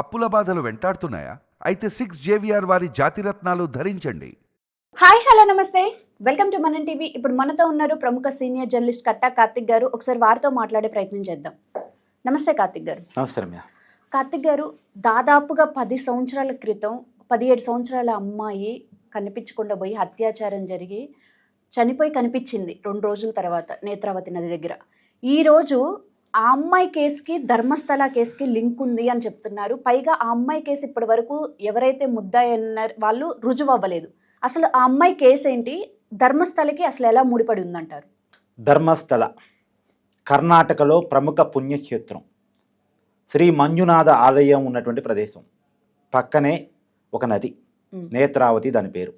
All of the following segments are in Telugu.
అప్పుల బాధలు వెంటాడుతున్నాయా? అయితే సిక్స్ జేవిఆర్ వారి జాతిరత్నాలు ధరించండి. హాయ్ హలో నమస్తే. Welcome to Manam TV. ఇప్పుడు మనతో ఉన్నారు ప్రముఖ సీనియర్ జర్నలిస్ట్ కట్టా కార్తిక్ గారు. ఒకసారి వారితో మాట్లాడే ప్రయత్నం చేద్దాం. నమస్తే కార్తిక్ గారు. నమస్తే రమ్య కార్తిక్ గారు దాదాపుగా పది సంవత్సరాల క్రితం పదిహేడు సంవత్సరాల అమ్మాయి కనిపించకుండా పోయి అత్యాచారం జరిగి చనిపోయి కనిపించింది రెండు రోజుల తర్వాత నేత్రావతి నది దగ్గర. ఈరోజు ఆ అమ్మాయి కేసుకి ధర్మస్థల కేసుకి లింక్ ఉంది అని చెప్తున్నారు. పైగా ఆ అమ్మాయి కేసు ఇప్పటి వరకు ఎవరైతే ముద్దాయి అన్నారు వాళ్ళు రుజువు అవ్వలేదు. అసలు ఆ అమ్మాయి కేసు ఏంటి? ధర్మస్థలకి అసలు ఎలా ముడిపడి ఉందంటారు? ధర్మస్థల కర్ణాటకలో ప్రముఖ పుణ్యక్షేత్రం. శ్రీ మంజునాథ ఆలయం ఉన్నటువంటి ప్రదేశం. పక్కనే ఒక నది. నేత్రావతి దాని పేరు.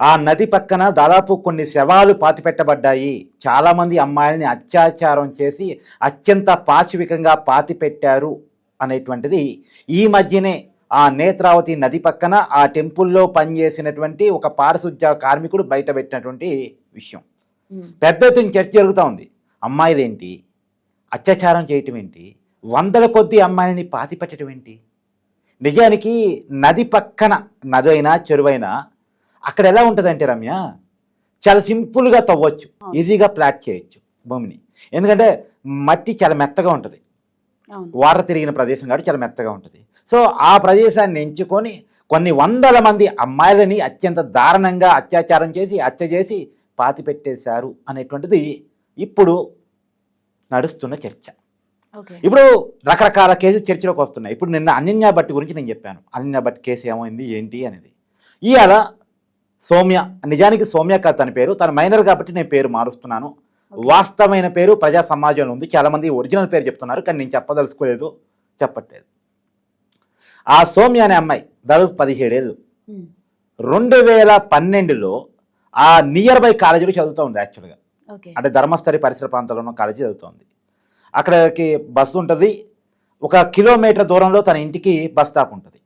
ఆ నది పక్కన దాదాపు కొన్ని శవాలు పాతిపెట్టబడ్డాయి. చాలామంది అమ్మాయిల్ని అత్యాచారం చేసి అత్యంత పాశవికంగా పాతిపెట్టారు అనేటువంటిది. ఈ మధ్యనే ఆ నేత్రావతి నది పక్కన ఆ టెంపుల్లో పనిచేసినటువంటి ఒక పారిశుద్ధ్య కార్మికుడు బయట పెట్టినటువంటి విషయం. పెద్ద ఎత్తున చర్చ జరుగుతూ ఉంది. అమ్మాయిలేంటి? అత్యాచారం చేయటం ఏంటి? వందల కొద్ది అమ్మాయిని పాతి పెట్టడం ఏంటి? నిజానికి నది పక్కన నది అయినా చెరువైనా అక్కడ ఎలా ఉంటుందంటే రమ్య చాలా సింపుల్గా తవ్వచ్చు. ఈజీగా ప్లాట్ చేయొచ్చు భూమిని. ఎందుకంటే మట్టి చాలా మెత్తగా ఉంటుంది. వాటర్ తిరిగిన ప్రదేశం కాబట్టి చాలా మెత్తగా ఉంటుంది. సో ఆ ప్రదేశాన్ని ఎంచుకొని కొన్ని వందల మంది అమ్మాయిలని అత్యంత దారుణంగా అత్యాచారం చేసి హత్య చేసి పాతి పెట్టేశారు అనేటువంటిది ఇప్పుడు నడుస్తున్న చర్చ. ఇప్పుడు రకరకాల కేసులు చర్చలోకి వస్తున్నాయి. ఇప్పుడు నిన్న అనన్య భట్ గురించి నేను చెప్పాను. అనన్య భట్ కేసు ఏమైంది ఏంటి అనేది. ఇవాళ సౌమ్య నిజానికి సౌమ్య కాదు తన పేరు. తన మైనర్ కాబట్టి నేను పేరు మారుస్తున్నాను. వాస్తవమైన పేరు ప్రజా సమాజంలో ఉంది. చాలా మంది ఒరిజినల్ పేరు చెప్తున్నారు కానీ నేను చెప్పదలుచుకోలేదు చెప్పట్లేదు. ఆ సౌమ్య అనే అమ్మాయి దాదాపు పదిహేడేళ్ళు. రెండు వేల పన్నెండులో ఆ నియర్ బై కాలేజీలో చదువుతూ ఉంది యాక్చువల్గా. అంటే ధర్మస్థలి పరిసర ప్రాంతాల్లో ఉన్న కాలేజీ చదువుతోంది అక్కడికి బస్సు ఉంటుంది. ఒక కిలోమీటర్ దూరంలో తన ఇంటికి బస్ స్టాప్ ఉంటుంది.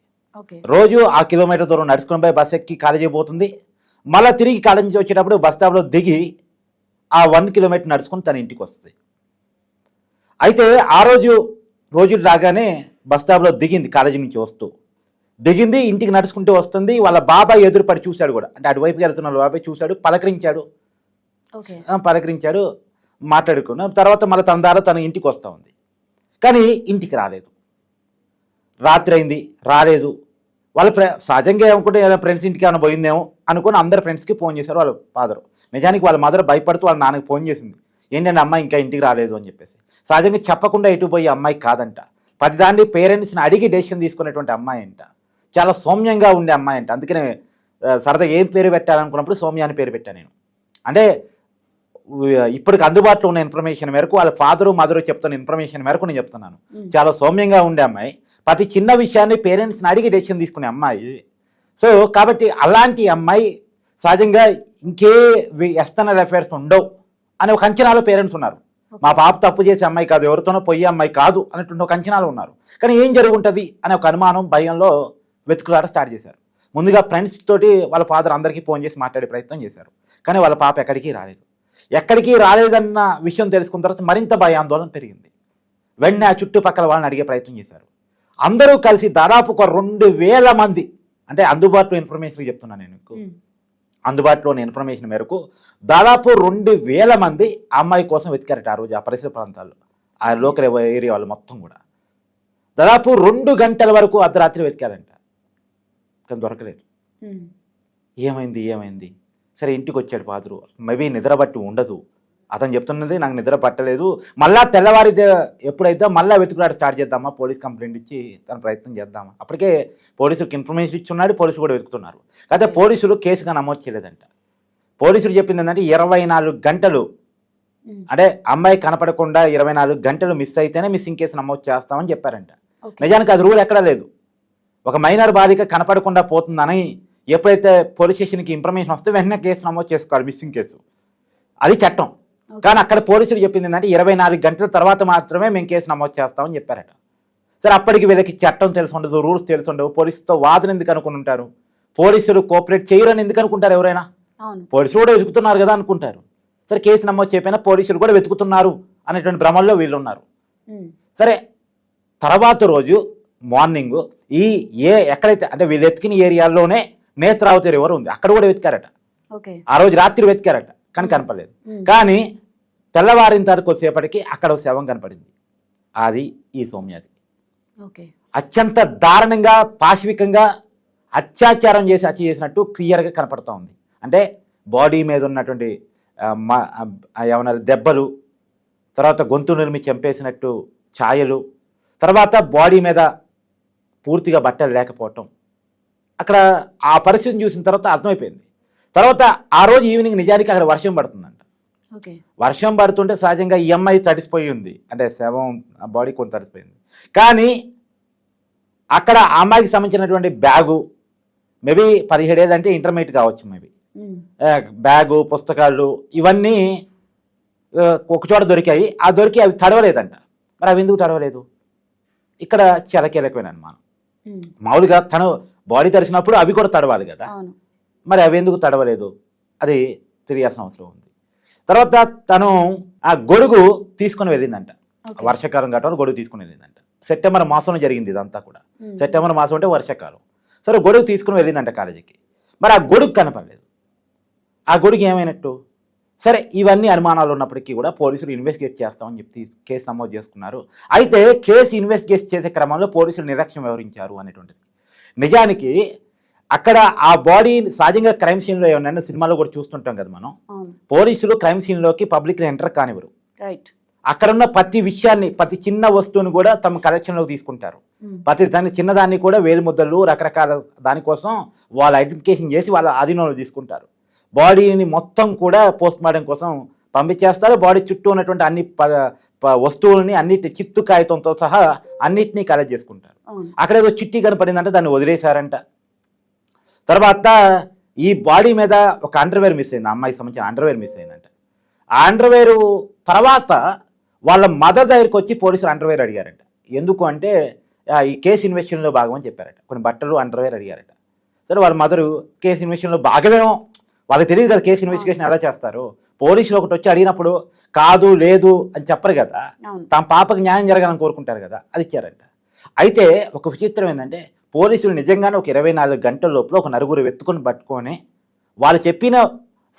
రోజు ఆ కిలోమీటర్ దూరం నడుచుకుని పోయి బస్ ఎక్కి కాలేజీ పోతుంది. మళ్ళీ తిరిగి కాలేజీ నుంచి వచ్చేటప్పుడు బస్ స్టాప్లో దిగి ఆ వన్ కిలోమీటర్ నడుచుకుని తన ఇంటికి వస్తుంది. అయితే ఆ రోజు రోజు రాగానే బస్ స్టాప్లో దిగింది కాలేజీ నుంచి వస్తూ. దిగింది ఇంటికి నడుచుకుంటూ వస్తుంది. వాళ్ళ బాబాయ్ ఎదురుపడి చూశాడు కూడా. అంటే అటువైపుకి వెళ్తున్న వాళ్ళ బాబాయ్ చూశాడు పలకరించాడు. పలకరించాడు మాట్లాడుకున్నాం తర్వాత మళ్ళీ తన దారి తన ఇంటికి వస్తూ ఉంది. కానీ ఇంటికి రాలేదు. రాత్రి అయింది రాలేదు. వాళ్ళ సహజంగా ఏమనుకుంటే ఏదైనా ఫ్రెండ్స్ ఇంటికి ఏమైనా పోయిందేమో అనుకుని అందరు ఫ్రెండ్స్కి ఫోన్ చేశారు వాళ్ళ ఫాదర్ నిజానికి వాళ్ళ మదర్ భయపడుతూ వాళ్ళ నాన్నకి ఫోన్ చేసింది. ఏంటంటే అమ్మాయి ఇంకా ఇంటికి రాలేదు అని చెప్పేసి. సహజంగా చెప్పకుండా ఎటు పోయి అమ్మాయి కాదంట. పది దాండి పేరెంట్స్ని అడిగి డెసిషన్ తీసుకునేటువంటి అమ్మాయి అంట. చాలా సౌమ్యంగా ఉండే అమ్మాయి అంట. అందుకనే సరదా ఏం పేరు పెట్టాలనుకున్నప్పుడు సౌమ్య అని పేరు పెట్టాను నేను. అంటే ఇప్పటికి అందుబాటులో ఉన్న ఇన్ఫర్మేషన్ మేరకు వాళ్ళ ఫాదరు మదరు చెప్తున్న ఇన్ఫర్మేషన్ మేరకు నేను చెప్తున్నాను. చాలా సౌమ్యంగా ఉండే అమ్మాయి. ప్రతి చిన్న విషయాన్ని పేరెంట్స్ని అడిగి డెసిషన్ తీసుకునే అమ్మాయి సో కాబట్టి అలాంటి అమ్మాయి సహజంగా ఇంకే ఎక్స్టర్నల్ అఫైర్స్ ఉండవు అనే ఒక అంచనాలో పేరెంట్స్ ఉన్నారు. మా పాప తప్పు చేసే అమ్మాయి కాదు ఎవరితోనో పోయే అమ్మాయి కాదు అనేటువంటి ఒక అంచనాలు ఉన్నారు. కానీ ఏం జరుగుంటుంది అనే ఒక అనుమానం భయంలో వెతుకులాట స్టార్ట్ చేశారు. ముందుగా ఫ్రెండ్స్ తోటి వాళ్ళ ఫాదర్ అందరికీ ఫోన్ చేసి మాట్లాడే ప్రయత్నం చేశారు. కానీ వాళ్ళ పాప ఎక్కడికి రాలేదు. ఎక్కడికి రాలేదన్న విషయం తెలుసుకున్న తర్వాత మరింత భయాందోళన పెరిగింది. వెంటనే ఆ చుట్టుపక్కల వాళ్ళని అడిగే ప్రయత్నం చేశారు. అందరూ కలిసి దాదాపు ఒక రెండు వేల మంది అంటే అందుబాటులో ఇన్ఫర్మేషన్ చెప్తున్నాను నేను మీకు. అందుబాటులోని ఇన్ఫర్మేషన్ మేరకు దాదాపు రెండు వేల మంది అమ్మాయి కోసం వెతికారట ఆ రోజు ఆ పరిసర ప్రాంతాల్లో ఆ లోకల్ ఏరియా వాళ్ళు మొత్తం కూడా. దాదాపు రెండు గంటల వరకు అర్ధరాత్రి వెతికారంట. కానీ దొరకలేదు. ఏమైంది ఏమైంది? సరే ఇంటికి వచ్చాడు ఫాదరు మేబీ నిద్ర బట్టి ఉండదు. అతను చెప్తున్నది నాకు నిద్ర పట్టలేదు. మళ్ళా తెల్లవారి ఎప్పుడైతే మళ్ళీ వెతుకులాట స్టార్ట్ చేద్దామా పోలీస్ కంప్లైంట్ ఇచ్చి తన ప్రయత్నం చేద్దామా? అప్పటికే పోలీసులకు ఇన్ఫర్మేషన్ ఇచ్చి ఉన్నాడు పోలీసులు కూడా వెతుకుతున్నారు. అయితే పోలీసులు కేసుగా నమోదు చేయలేదంట. పోలీసులు చెప్పింది ఏంటంటే ఇరవై నాలుగు గంటలు అంటే అమ్మాయి కనపడకుండా ఇరవై నాలుగు గంటలు మిస్ అయితేనే మిస్సింగ్ కేసు నమోదు చేస్తామని చెప్పారంట. నిజానికి అది రూల్ ఎక్కడా లేదు. ఒక మైనర్ బాలిక కనపడకుండా పోతుందని ఎప్పుడైతే పోలీస్ స్టేషన్కి ఇన్ఫర్మేషన్ వస్తే వెంటనే కేసు నమోదు చేసుకోవాలి మిస్సింగ్ కేసు. అది చట్టం. కానీ అక్కడ పోలీసులు చెప్పింది ఏంటంటే ఇరవై నాలుగు గంటల తర్వాత మాత్రమే మేము కేసు నమోదు చేస్తామని చెప్పారట. సరే అప్పటికి వీళ్ళకి చట్టం తెలిసి ఉండదు రూల్స్ తెలిసి ఉండవు పోలీసుతో వాదన ఎందుకు అనుకుని ఉంటారు? పోలీసులు కోఆపరేట్ చేయరని ఎందుకు అనుకుంటారు ఎవరైనా? పోలీసులు కూడా వెతుకుతున్నారు కదా అనుకుంటారు. సరే కేసు నమోదు చేయకపోయినా పోలీసులు కూడా వెతుకుతున్నారు అనేటువంటి భ్రమంలో వీళ్ళు ఉన్నారు సరే తర్వాత రోజు మార్నింగ్ ఈ ఏ ఎక్కడైతే అంటే వీళ్ళు ఎతికిన ఏరియాలోనే నేత్రావతి రివర్ ఉంది. అక్కడ కూడా వెతికారట. ఓకే. ఆ రోజు రాత్రి వెతికారట. కానీ కనపడలేదు. కానీ తెల్లవారిన తరకు వచ్చేపటికి అక్కడ శవం కనపడింది. అది ఈ సౌమ్యది. ఓకే. అత్యంత దారుణంగా పాశవికంగా అత్యాచారం చేసి హత్య చేసినట్టు క్లియర్గా కనపడతా ఉంది. అంటే బాడీ మీద ఉన్నటువంటి ఏమన్నారు దెబ్బలు తర్వాత గొంతు నిర్మి చంపేసినట్టు ఛాయలు తర్వాత బాడీ మీద పూర్తిగా బట్టలు లేకపోవటం. అక్కడ ఆ పరిస్థితిని చూసిన తర్వాత అర్థమైపోయింది. తర్వాత ఆ రోజు ఈవినింగ్ నిజానికి అక్కడ వర్షం పడుతుందంట. వర్షం పడుతుంటే సహజంగా ఈ అమ్మాయి తడిసిపోయి ఉంది. అంటే శవం బాడీ కొంత తడిసిపోయింది. కానీ అక్కడ ఆ అమ్మాయికి సంబంధించినటువంటి బ్యాగు మేబీ పదిహేడేళ్ళు అంటే ఇంటర్మీడియట్ కావచ్చు మేబీ. బ్యాగు పుస్తకాలు ఇవన్నీ ఒకచోట దొరికాయి. ఆ దొరికి అవి తడవలేదంట. మరి అవి ఎందుకు తడవలేదు? ఇక్కడ చాలా కీలకమైన అనుమానం. మామూలుగా తను బాడీ తడిసినప్పుడు అవి కూడా తడవాలి కదా. మరి అవి ఎందుకు తడవలేదు? అది తెలియాల్సిన అవసరం ఉంది. తర్వాత తను ఆ గొడుగు తీసుకొని వెళ్ళిందంట. వర్షాకాలం కాబట్టి గొడుగు తీసుకుని వెళ్ళిందంట. సెప్టెంబర్ మాసంలో జరిగింది ఇదంతా కూడా. సెప్టెంబర్ మాసం అంటే వర్షాకాలం. సరే గొడుగు తీసుకుని వెళ్ళిందంట కాలేజీకి. మరి ఆ గొడుగు కనపడలేదు. ఆ గొడుగు ఏమైనట్టు? సరే ఇవన్నీ అనుమానాలు ఉన్నప్పటికీ కూడా పోలీసులు ఇన్వెస్టిగేట్ చేస్తామని చెప్పి కేసు నమోదు చేసుకున్నారు. అయితే కేసు ఇన్వెస్టిగేట్ చేసే క్రమంలో పోలీసులు నిర్లక్ష్యం వ్యవహరించారు అనేటువంటిది. నిజానికి అక్కడ ఆ బాడీ సహజంగా క్రైమ్ సీన్లో ఏమన్నా సినిమాలో కూడా చూస్తుంటాం కదా మనం. పోలీసులు క్రైమ్ సీన్లోకి పబ్లిక్లో ఎంటర్ కానివ్వరు. రైట్. అక్కడ ఉన్న ప్రతి విషయాన్ని ప్రతి చిన్న వస్తువుని కూడా తమ కలెక్షన్లోకి తీసుకుంటారు. ప్రతి దాని చిన్నదాన్ని కూడా వేలు ముద్దలు రకరకాల దానికోసం వాళ్ళ ఐడెంటిఫికేషన్ చేసి వాళ్ళ ఆధీనంలో తీసుకుంటారు. బాడీని మొత్తం కూడా పోస్ట్ మార్టం కోసం పంపించేస్తారు. బాడీ చుట్టూ ఉన్నటువంటి అన్ని వస్తువులని అన్నిటి చిత్తు కాగితంతో సహా అన్నిటినీ కలెక్ట్ చేసుకుంటారు. అక్కడ ఏదో చిట్టి కనపడిందంటే దాన్ని వదిలేశారంట. తర్వాత ఈ బాడీ మీద ఒక అండర్వేర్ మిస్ అయింది. అమ్మాయికి సంబంధించిన అండర్వేర్ మిస్ అయిందంట. ఆ అండర్వేర్ తర్వాత వాళ్ళ మదర్ దగ్గరికి వచ్చి పోలీసులు అండర్వేర్ అడిగారంట. ఎందుకు అంటే ఈ కేసు ఇన్వెస్టిగేషన్లో భాగమని చెప్పారట. కొన్ని బట్టలు అండర్వేర్ అడిగారట. సరే వాళ్ళ మదరు కేసు ఇన్వెస్టిగేషన్లో భాగమేమో. వాళ్ళకి తెలియదు కదా కేసు ఇన్వెస్టిగేషన్ ఎలా చేస్తారు. పోలీసులు ఒకటి వచ్చి అడిగినప్పుడు కాదు లేదు అని చెప్పరు కదా. తమ పాపకి న్యాయం జరగాలని కోరుకుంటారు కదా. అది ఇచ్చారంట. అయితే ఒక విచిత్రం ఏంటంటే పోలీసులు నిజంగానే ఒక ఇరవై నాలుగు గంటల లోపల ఒక నలుగురు వెతుకుని పట్టుకొని వాళ్ళు చెప్పిన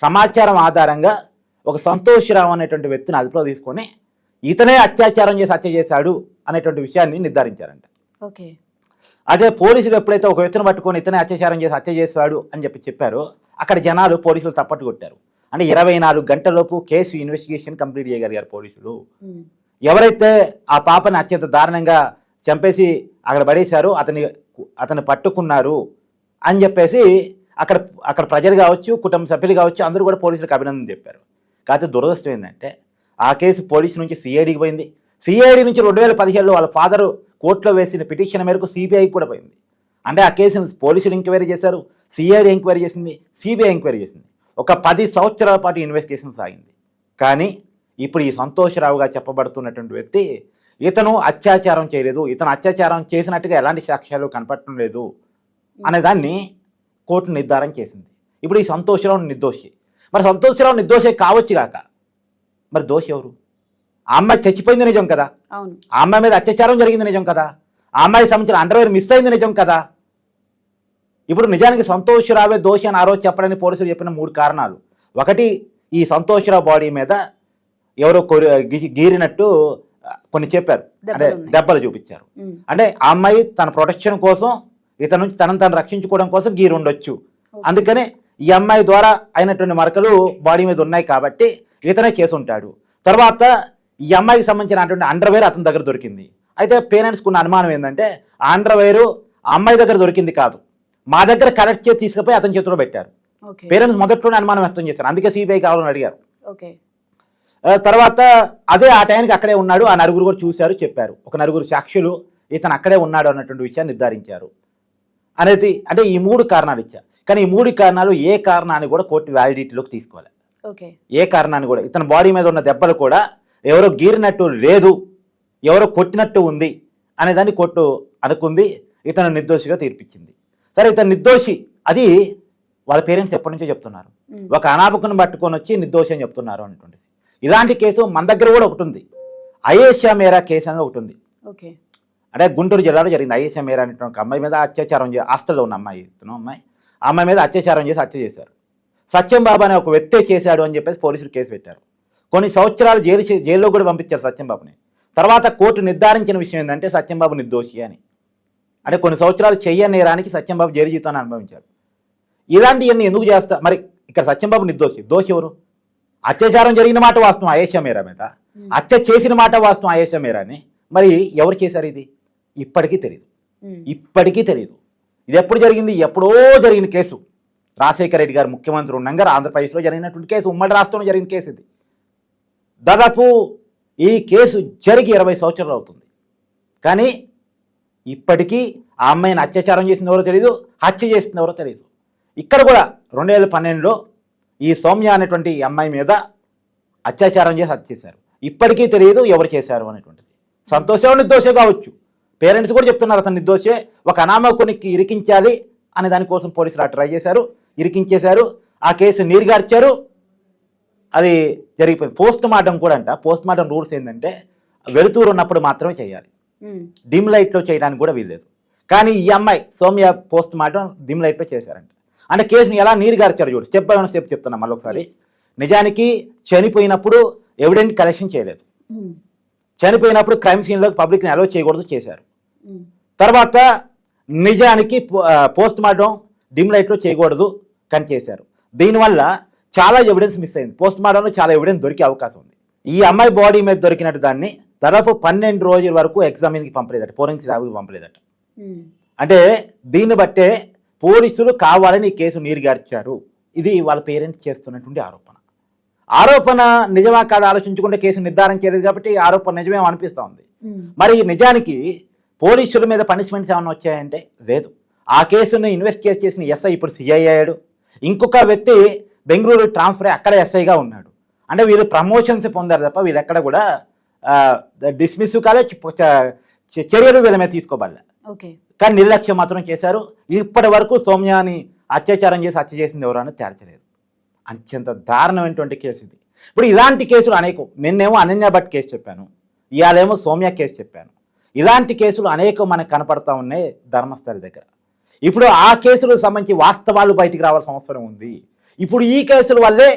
సమాచారం ఆధారంగా ఒక సంతోష్రావు అనేటువంటి వ్యక్తిని అదుపులో తీసుకొని ఇతనే అత్యాచారం చేసి హత్య చేశాడు అనేటువంటి విషయాన్ని నిర్ధారించారంట. ఓకే. అదే పోలీసులు ఎప్పుడైతే ఒక వ్యక్తిని పట్టుకొని ఇతనే అత్యాచారం చేసి హత్య చేశాడు అని చెప్పి చెప్పారో అక్కడ జనాలు పోలీసులు తప్పట్టు కొట్టారు. అంటే ఇరవై నాలుగు గంటలలోపు కేసు ఇన్వెస్టిగేషన్ కంప్లీట్ చేయగలిగారు పోలీసులు. ఎవరైతే ఆ పాపని అత్యంత దారుణంగా చంపేసి అక్కడ పడేశారు అతని అతను పట్టుకున్నారు అని చెప్పేసి అక్కడ అక్కడ ప్రజలు కావచ్చు కుటుంబ సభ్యులు కావచ్చు అందరూ కూడా పోలీసులకు అభినందన చెప్పారు. కాకపోతే దురదృష్టం ఏంటంటే ఆ కేసు పోలీసు నుంచి సిఐడికి పోయింది. సిఐడి నుంచి రెండు వేల పదిహేడులో వాళ్ళ ఫాదర్ కోర్టులో వేసిన పిటిషన్ మేరకు సిబిఐకి కూడా పోయింది. అంటే ఆ కేసును పోలీసులు ఎంక్వైరీ చేశారు సిఐడి ఎంక్వైరీ చేసింది సిబిఐ ఎంక్వైరీ చేసింది. ఒక పది సంవత్సరాల పాటు ఇన్వెస్టిగేషన్ సాగింది. కానీ ఇప్పుడు ఈ సంతోషరావుగా చెప్పబడుతున్నటువంటి వ్యక్తి ఇతను అత్యాచారం చేయలేదు ఇతను అత్యాచారం చేసినట్టుగా ఎలాంటి సాక్ష్యాలు కనపడటం లేదు అనే దాన్ని కోర్టు నిర్ధారణ చేసింది. ఇప్పుడు ఈ సంతోషరావు నిర్దోషి. మరి సంతోషరావు నిర్దోషి కావచ్చు కాక మరి దోషి ఎవరు? అమ్మాయి చచ్చిపోయింది నిజం కదా? ఆ అమ్మాయి మీద అత్యాచారం జరిగింది నిజం కదా? ఆ అమ్మాయికి సంబంధించిన అండర్వేర్ మిస్ అయింది నిజం కదా? ఇప్పుడు నిజానికి సంతోషరావే దోషి అని ఆ రోజు చెప్పడానికి పోలీసులు చెప్పిన మూడు కారణాలు. ఒకటి ఈ సంతోషరావు బాడీ మీద ఎవరో కొరి- గీరినట్టు కొన్ని చెప్పారు. అంటే దెబ్బలు చూపించారు. అంటే ఆ అమ్మాయి తన ప్రొటెక్షన్ కోసం ఇతను నుంచి తనను తను రక్షించుకోవడం కోసం గీరు ఉండొచ్చు. అందుకనే ఈ అమ్మాయి ద్వారా అయినటువంటి మరకలు బాడీ మీద ఉన్నాయి కాబట్టి ఇతనే చేసి ఉంటాడు తర్వాత ఈ అమ్మాయికి సంబంధించినటువంటి అండర్వేర్ అతని దగ్గర దొరికింది. అయితే పేరెంట్స్కి ఉన్న అనుమానం ఏంటంటే ఆ అండర్వేరు అమ్మాయి దగ్గర దొరికింది కాదు. మా దగ్గర కలెక్ట్ చేసి తీసుకుపోయి అతని చేతిలో పెట్టారు. పేరెంట్స్ మొదట్లోనే అనుమానం వ్యక్తం చేశారు. అందుకే సిబిఐ కావాలని అడిగారు. తర్వాత అదే ఆ టైంకి అక్కడే ఉన్నాడు. ఆ నలుగురు కూడా చూశారు చెప్పారు. ఒక నలుగురు సాక్షులు ఇతను అక్కడే ఉన్నాడు అన్నటువంటి విషయాన్ని నిర్ధారించారు. అనేది అంటే ఈ మూడు కారణాలు ఇచ్చా కానీ ఈ మూడు కారణాలు ఏ కారణాన్ని కూడా కోర్టు వ్యాలిడిటీలోకి తీసుకోవాలి ఓకే. ఏ కారణాన్ని కూడా. ఇతని బాడీ మీద ఉన్న దెబ్బలు కూడా ఎవరో గీరినట్టు లేదు ఎవరో కొట్టినట్టు ఉంది అనే దాన్ని కోర్టు అనుకుంది ఇతను నిర్దోషిగా తీర్పిచ్చింది. సరే ఇతను నిర్దోషి అది వాళ్ళ పేరెంట్స్ ఎప్పటి నుంచో చెప్తున్నారు. ఒక అనాపకుని పట్టుకొని వచ్చి నిర్దోషి అని చెప్తున్నారు అనేటువంటిది ఇలాంటి కేసు మన దగ్గర కూడా ఒకటి ఉంది. అయేషా మేరా కేసు అనేది ఒకటి ఉంది. ఓకే. అంటే గుంటూరు జిల్లాలో జరిగింది. ఐఎస్ఎం మేర అనేటువంటి ఒక అమ్మాయి మీద అత్యాచారం చే హాస్టల్లో ఉన్న అమ్మాయి ఇతను అమ్మాయి. ఆ అమ్మాయి మీద అత్యాచారం చేసి హత్య చేశారు. సత్యం బాబు అనే ఒక వ్యక్తే చేశాడు అని చెప్పేసి పోలీసులు కేసు పెట్టారు. కొన్ని సంవత్సరాలు జైలు జైల్లో కూడా పంపించారు సత్యం బాబుని. తర్వాత కోర్టు నిర్ధారించిన విషయం ఏంటంటే సత్యం బాబు నిర్దోషి అని. అంటే కొన్ని సంవత్సరాలు చెయ్యని నేరానికి సత్యం బాబు జైలు జీవితాన్ని అనుభవించాడు. ఇలాంటివన్నీ ఎందుకు చేస్తా మరి ఇక్కడ సత్యం బాబు నిర్దోషి. దోషి ఎవరు? అత్యాచారం జరిగిన మాట వాస్తవం ఆయేషా మేరా మీద హత్య చేసిన మాట వాస్తవం ఆయేషా మేరా అని? మరి ఎవరు చేశారు ఇది? ఇప్పటికీ తెలియదు ఇప్పటికీ తెలియదు ఇది ఎప్పుడు జరిగింది? ఎప్పుడో జరిగిన కేసు. రాజశేఖర రెడ్డి గారు ముఖ్యమంత్రి ఉండగా ఆంధ్రప్రదేశ్లో జరిగినటువంటి కేసు ఉమ్మడి రాష్ట్రంలో జరిగిన కేసు ఇది. దాదాపు ఈ కేసు జరిగి ఇరవై సంవత్సరాలు అవుతుంది. కానీ ఇప్పటికీ ఆ అమ్మాయిని అత్యాచారం చేసింది ఎవరో తెలియదు హత్య చేసింది ఎవరో తెలియదు ఇక్కడ కూడా రెండు వేల పన్నెండులో ఈ సౌమ్య అనేటువంటి అమ్మాయి మీద అత్యాచారం చేసి హత్య చేశారు. ఇప్పటికీ తెలియదు ఎవరు చేశారు అనేటువంటిది. సంతోషం నిర్దోషే కావచ్చు. పేరెంట్స్ కూడా చెప్తున్నారు అతను నిర్దోషే. ఒక అనామకునికి ఇరికించాలి అనే దానికోసం పోలీసులు ఆ ట్రై చేశారు ఇరికించేశారు. ఆ కేసు నీరుగార్చారు. అది జరిగిపోయింది. పోస్ట్ మార్టం కూడా అంట. పోస్ట్ మార్టం రూల్స్ ఏంటంటే వెలుతురు ఉన్నప్పుడు మాత్రమే చేయాలి. డిమ్ లైట్లో చేయడానికి కూడా వీల్లేదు. కానీ ఈ అమ్మాయి సౌమ్య పోస్ట్ మార్టం డిమ్ లైట్లో చేశారంట. అంటే కేసుని ఎలా నీరు గార్చారు చూడు. స్టెప్ బై వన్ స్టెప్ చెప్తున్నా మళ్ళీ ఒకసారి. నిజానికి చనిపోయినప్పుడు ఎవిడెంట్ కలెక్షన్ చేయలేదు. ఉమ్, చనిపోయినప్పుడు క్రైమ్ సీన్లోకి పబ్లిక్ని అలో చేయకూడదు చేశారు. ఉమ్, తర్వాత నిజానికి పోస్ట్ మార్టం డిమ్ లైట్లో చేయకూడదు కానీ చేశారు. దీనివల్ల చాలా ఎవిడెన్స్ మిస్ అయింది. పోస్ట్ మార్టంలో చాలా ఎవిడెన్స్ దొరికే అవకాశం ఉంది. ఈ అమ్మాయి బాడీ మీద దొరికినట్టు దాన్ని దాదాపు పన్నెండు రోజుల వరకు ఎగ్జామిన్కి పంపలేదట ఫోరెన్సిక్ ల్యాబ్కి పంపలేదట. ఉమ్, అంటే దీన్ని బట్టే పోలీసులు కావాలని కేసు నీరుగార్చారు. ఇది వాళ్ళ పేరెంట్స్ చేస్తున్నటువంటి ఆరోపణ. ఆరోపణ నిజమా కాదా ఆలోచించుకుంటే కేసు నిర్ధారణ చేయలేదు కాబట్టి ఈ ఆరోపణ నిజమే అనిపిస్తూ ఉంది. మరి నిజానికి పోలీసుల మీద పనిష్మెంట్స్ ఏమైనా వచ్చాయంటే లేదు. ఆ కేసును ఇన్వెస్టిగేట్ చేసిన ఎస్ఐ ఇప్పుడు సిఐ అయ్యాడు. ఇంకొక వ్యక్తి బెంగళూరు ట్రాన్స్ఫర్ అక్కడ ఎస్ఐగా ఉన్నాడు. అంటే వీళ్ళు ప్రమోషన్స్ పొందారు తప్ప వీళ్ళు ఎక్కడ కూడా డిస్మిస్ కాలే చర్యలు వీళ్ళ మీద తీసుకోబడలే. కానీ నిర్లక్ష్యం మాత్రం చేశారు. ఇప్పటి వరకు సౌమ్యాని అత్యాచారం చేసి హత్య చేసింది ఎవరు అని తేల్చలేదు. అత్యంత దారుణమైనటువంటి కేసు ఇది. ఇప్పుడు ఇలాంటి కేసులు అనేకం. నిన్నేమో అనన్య భట్ కేసు చెప్పాను. ఇవాళేమో సౌమ్య కేసు చెప్పాను. ఇలాంటి కేసులు అనేకం మనకు కనపడతా ఉన్నాయి ధర్మస్థలి దగ్గర. ఇప్పుడు ఆ కేసులకు సంబంధించి వాస్తవాలు బయటికి రావాల్సిన అవసరం ఉంది. ఇప్పుడు ఈ కేసుల వల్లే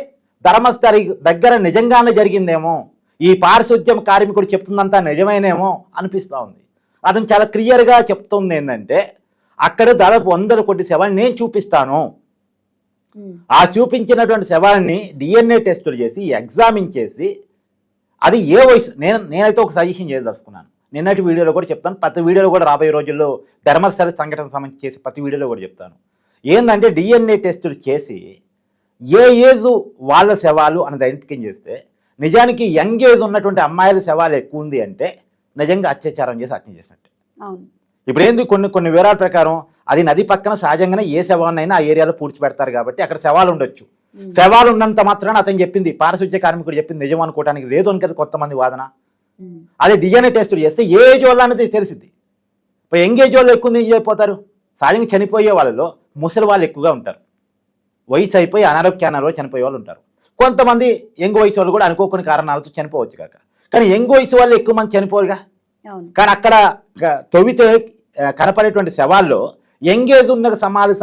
ధర్మస్థలి దగ్గర నిజంగానే జరిగిందేమో. ఈ పారిశుద్ధ్యం కార్మికుడు చెప్తుందంతా నిజమేనేమో అనిపిస్తూ ఉంది. అతను చాలా క్లియర్గా చెప్తుంది ఏంటంటే అక్కడ దాదాపు వందల కొద్ది శవాన్ని నేను చూపిస్తాను. ఆ చూపించినటువంటి శవాన్ని డిఎన్ఏ టెస్టులు చేసి ఎగ్జామిన్ చేసి అది ఏ వయసు నేను నేనైతే ఒక సజెషన్ చేయదలుచుకున్నాను. నిన్నటి వీడియోలో కూడా చెప్తాను. ప్రతి వీడియోలో కూడా రాబోయే రోజుల్లో ధర్మస్థల సంఘటన సంబంధించి చేసి ప్రతి వీడియోలో కూడా చెప్తాను. ఏంటంటే డిఎన్ఏ టెస్టులు చేసి ఏ ఏజ్ వాళ్ళ శవాలు అనేది ఐడెంటిఫై చేస్తే నిజానికి యంగ్ ఏజ్ ఉన్నటువంటి అమ్మాయిల శవాలు ఎక్కువ ఉంది అంటే నిజంగా అత్యాచారం చేసి హత్య చేసినట్టు. ఇప్పుడు ఏంది కొన్ని కొన్ని వివరాల ప్రకారం అది నది పక్కన సహజంగానే ఏ శవాన్నైనా ఆ ఏరియాలో పూడ్చిపెడతారు కాబట్టి అక్కడ శవాలు ఉండొచ్చు. శవాలు ఉన్నంత మాత్రాన అతను చెప్పింది పారిశుద్ధ్య కార్మికుడు చెప్పింది నిజం అనుకోవడానికి లేదు అని కదా కొంతమంది వాదన. అదే డిఎన్ఏ టెస్ట్ చేస్తే ఏ ఏజ్ వాళ్ళు అనేది తెలిసింది ఇప్పుడు యంగ్ ఏజ్ వాళ్ళు ఎక్కువ ఎందుకు అయిపోతారు సహజంగా చనిపోయే వాళ్ళలో ముసలి వాళ్ళు ఎక్కువగా ఉంటారు. వయసు అయిపోయి అనారోగ్యానాలో చనిపోయే వాళ్ళు ఉంటారు. కొంతమంది యంగ్ వయసు వాళ్ళు కూడా అనుకోకుని కారణాలతో చనిపోవచ్చు కాక. కానీ యంగ్ వయసు వాళ్ళు ఎక్కువ మంది చనిపోరుగా. కానీ అక్కడ తవ్వితే ఆ, కనపడేటువంటి శవాల్లో ఎంగేజ్ ఉన్న సమాధి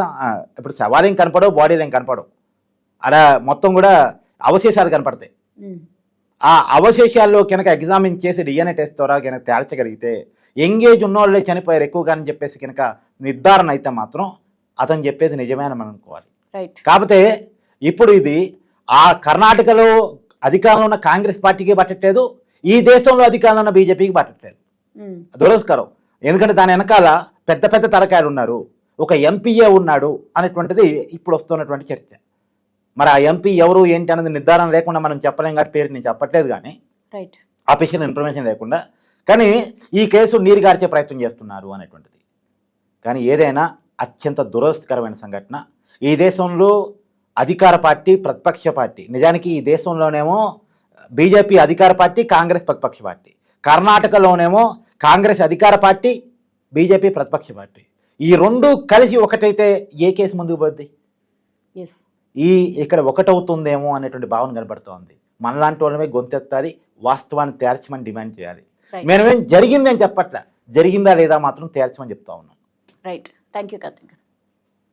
ఇప్పుడు శవాలు ఏం కనపడవు బాడీలు ఏం కనపడవు. అలా మొత్తం కూడా అవశేషాలు కనపడతాయి. ఆ అవశేషాల్లో కనుక ఎగ్జామిన్ చేసి డిఎన్ఏ టెస్ట్ ద్వారా కనుక తేల్చగలిగితే ఎంగేజ్ ఉన్న వాళ్ళే చనిపోయారు ఎక్కువగా అని చెప్పేసి కనుక నిర్ధారణ అయితే మాత్రం అతను చెప్పేది నిజమే అని మనం అనుకోవాలి. కాకపోతే ఇప్పుడు ఇది ఆ కర్ణాటకలో అధికారంలో ఉన్న కాంగ్రెస్ పార్టీకి పట్టట్లేదు ఈ దేశంలో అధికారంలో ఉన్న బీజేపీకి పట్టట్లేదు. దురస్కారం ఎందుకంటే దాని వెనకాల పెద్ద పెద్ద తలకాయలు ఉన్నారు ఒక ఎంపీఏ ఉన్నాడు అనేటువంటిది ఇప్పుడు వస్తున్నటువంటి చర్చ. మరి ఆ ఎంపీ ఎవరు ఏంటి అనేది నిర్ధారణ లేకుండా మనం చెప్పలేం కాబట్టి పేరు నేను చెప్పట్లేదు కానీ రైట్ అఫీషియల్ ఇన్ఫర్మేషన్ లేకుండా. కానీ ఈ కేసు నీరుగార్చే ప్రయత్నం చేస్తున్నారు అనేటువంటిది. కానీ ఏదైనా అత్యంత దురదృష్టకరమైన సంఘటన. ఈ దేశంలో అధికార పార్టీ ప్రతిపక్ష పార్టీ. నిజానికి ఈ దేశంలోనేమో బీజేపీ అధికార పార్టీ కాంగ్రెస్ ప్రతిపక్ష పార్టీ. కర్ణాటకలోనేమో కాంగ్రెస్ అధికార పార్టీ బీజేపీ ప్రతిపక్ష పార్టీ. ఈ రెండు కలిసి ఒకటైతే ఏ కేసు ముందుకు పోద్ది? ఈ ఇక్కడ ఒకటవుతుందేమో అనేటువంటి భావన కనబడుతోంది. మనలాంటి వాళ్ళమే గొంతెత్తాలి వాస్తవాన్ని తేల్చమని డిమాండ్ చేయాలి. మేమేం జరిగింది అని చెప్పట్లే. జరిగిందా లేదా మాత్రం తేల్చమని చెప్తా ఉన్నాను రైట్ థ్యాంక్ యూ కార్తిక్